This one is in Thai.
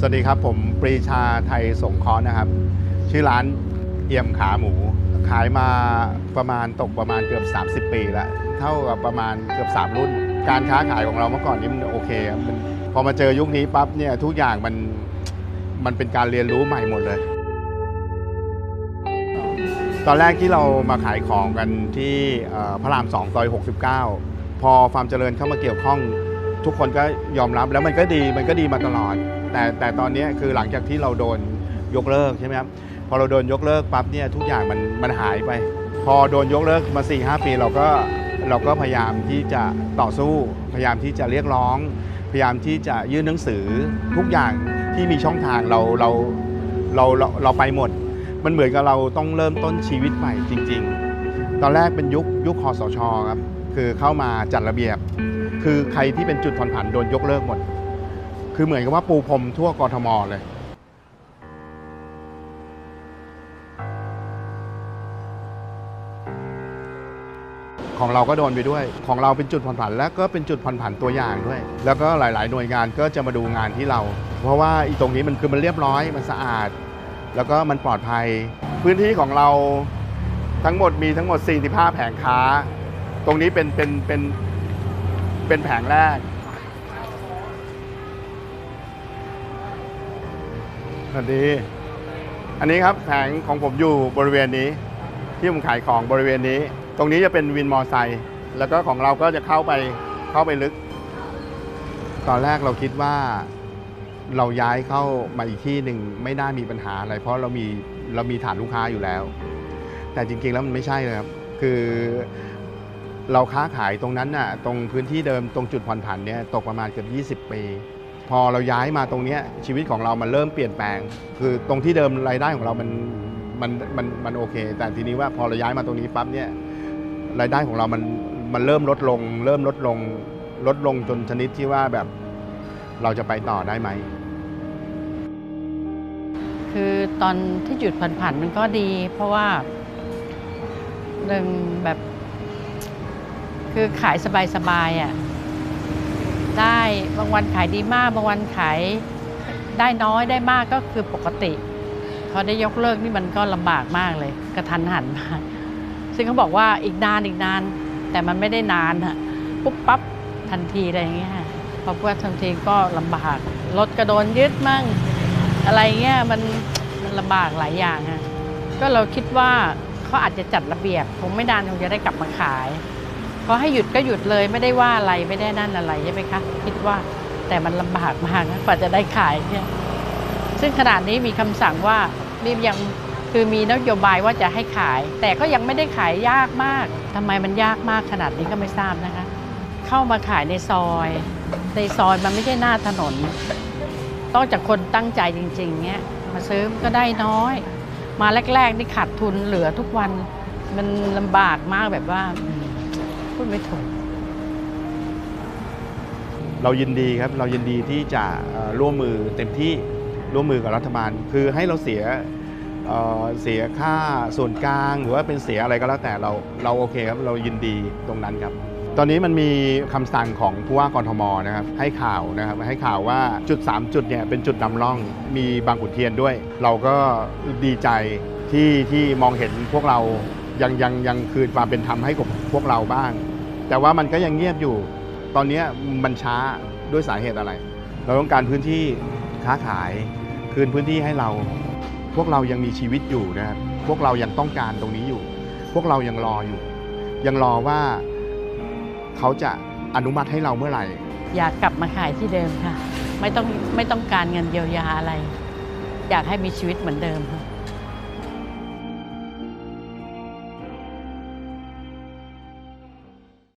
สวัสดีครับผมปรีชาไทยสงเคราะห์นะครับ ชื่อร้านเอี่ยมขาหมู ขายมาประมาณตกประมาณเกือบ 30 ปีแล้วเท่ากับประมาณเกือบ 3 รุ่น การค้าขายของเราเมื่อก่อนนี้มันโอเคมันพอมาเจอยุคนี้ปั๊บเนี่ยทุกอย่างมันมันเป็นการเรียนรู้ใหม่หมดเลย ตอนแรกที่เรามาขายของกันที่พระราม2ซอย69 พอความเจริญเข้ามาเกี่ยวข้องทุกคนก็ยอมรับแล้วมันก็ดีมันก็ดีมาตลอด แต่แต่ตอนนี้คือหลังจากที่เราโดนยกเลิกใช่ไหมครับพอเราโดนยกเลิกปั๊บเนี่ยทุกอย่างมันมันหายไป พอโดนยกเลิกมา4ีหปีเราก็เราก็พยายามที่จะต่อสู้ พยายามที่จะเรียกร้อง พยายามที่จะยื่นหนังสือทุกอย่างที่มีช่องทางเราเราเราเราเราไปหมด มันเหมือนกับเราต้องเริ่มต้นชีวิตใหม่จริง ๆ ตอนแรกเป็นยุคยุคคอสชครับคือเข้ามาจัดระเบียบ คือใครที่เป็นจุดผ่อนผันโดนยกเลิกหมด คือเหมือนกับว่าปูพรมทั่วกรทมเลยของเราก็โดนไปด้วย ของเราเป็นจุดผ่อนผันและก็เป็นจุดผ่อนผันตัวอย่างด้วย แล้วก็หลาย ๆ หน่วยงานก็จะมาดูงานที่เรา เพราะว่าอีตรงนี้มันคือมันเรียบร้อย มันสะอาด แล้วก็มันปลอดภัย พื้นที่ของเราทั้งหมดมีทั้งหมด 45 แผงค้า ตรงนี้เป็นเป็นเป็นเป็นแผงแรก สวัสดี อันนี้ครับแผงของผมอยู่บริเวณนี้ ที่ผมขายของบริเวณนี้ ตรงนี้จะเป็นวินมอไซค์แล้วก็ของเราก็จะเข้าไปเข้าไปลึก ตอนแรกเราคิดว่าเราย้ายเข้ามาอีกที่หนึ่งไม่น่ามีปัญหาอะไร เพราะเรามีเรามีฐานลูกค้าอยู่แล้ว แต่จริงๆแล้วมันไม่ใช่เลยครับคือเราค้าขายตรงนั้นน่ะตรงพื้นที่เดิมตรงจุดผ่อนผันเนี่ยตกประมาณเกือบ 20 ปี พอเราย้ายมาตรงนี้ชีวิตของเรามันเริ่มเปลี่ยนแปลง คือตรงที่เดิมรายได้ของเรามันมันมันมันโอเค แต่ทีนี้ว่าพอเราย้ายมาตรงนี้ปั๊บเนี่ยรายได้ของเรามันมันเริ่มลดลง เริ่มลดลงลดลงจนชนิดที่ว่าแบบเราจะไปต่อได้ไหม คือตอนที่หยุดผันๆมันก็ดี เพราะว่าหนึ่งแบบ คือขายสบายๆอะางวันขายดีมาก บางวันขายได้น้อยได้มากก็คือปกติ พอได้ยกเลิกนี่มันก็ลำบากมากเลย กระทันหันมากซึ่งเขาบอกว่าอีกนานอีกนาน แต่มันไม่ได้นานอะปุ๊บปั๊บทันทีอะไรอย่างเงี้ยพอปุ๊บทันทีก็ลำบากรถกระโดนยึดมั่ง อะไรเงี้ยมันมันลำบากหลายอย่างฮะก็เราคิดว่าเขาอาจจะจัดระเบียบคงไม่นานคงจะได้กลับมาขาย พอให้หยุดก็หยุดเลยไม่ได้ว่าอะไรไม่ได้นั่นอะไรใช่ไหมคะคิดว่าแต่มันลำบากมากนะกว่าจะได้ขายเนี่ยซึ่งขนาดนี้มีคำสั่งว่ารีบยังคือมีนโยบายว่าจะให้ขาย แต่ก็ยังไม่ได้ขายยากมากทำไมมันยากมากขนาดนี้ก็ไม่ทราบนะคะ เข้ามาขายในซอย ในซอยมันไม่ใช่หน้าถนนต้องจากคนตั้งใจจริง ๆเงี้ยมาซื้อก็ได้น้อย มาแรก ๆ นี่ขาดทุนเหลือทุกวันมันลำบากมากแบบว่า พูดไม่ถูก เรายินดีครับ เรายินดีที่จะร่วมมือเต็มที่ร่วมมือกับรัฐบาล คือให้เราเสียเเสียค่าส่วนกลางหรือว่าเป็นเสียอะไรก็แล้วแต่เราเราโอเคครับเรายินดีตรงนั้นครับ ตอนนี้มันมีคำสั่งของผู้ว่ากรทมนะครับให้ข่าวนะครับให้ข่าวว่าจุด 3 จุดเนี่ยเป็นจุดนำร่องมีบางขุนเทียนด้วย เราก็ดีใจที่ที่มองเห็นพวกเรา ยังยังยังคืนความเป็นธรรมให้กับพวกเราบ้าง แต่ว่ามันก็ยังเงียบอยู่ ตอนนี้มันช้าด้วยสาเหตุอะไร เราต้องการพื้นที่ค้าขาย คืนพื้นที่ให้เรา พวกเรายังมีชีวิตอยู่นะครับพวกเรายังต้องการตรงนี้อยู่ พวกเรายังรออยู่ ยังรอว่าเขาจะอนุมัติให้เราเมื่อไหร่ อยากกลับมาขายที่เดิมค่ะ ไม่ต้องไม่ต้องการเงินเยียวยาอะไร อยากให้มีชีวิตเหมือนเดิมค่ะ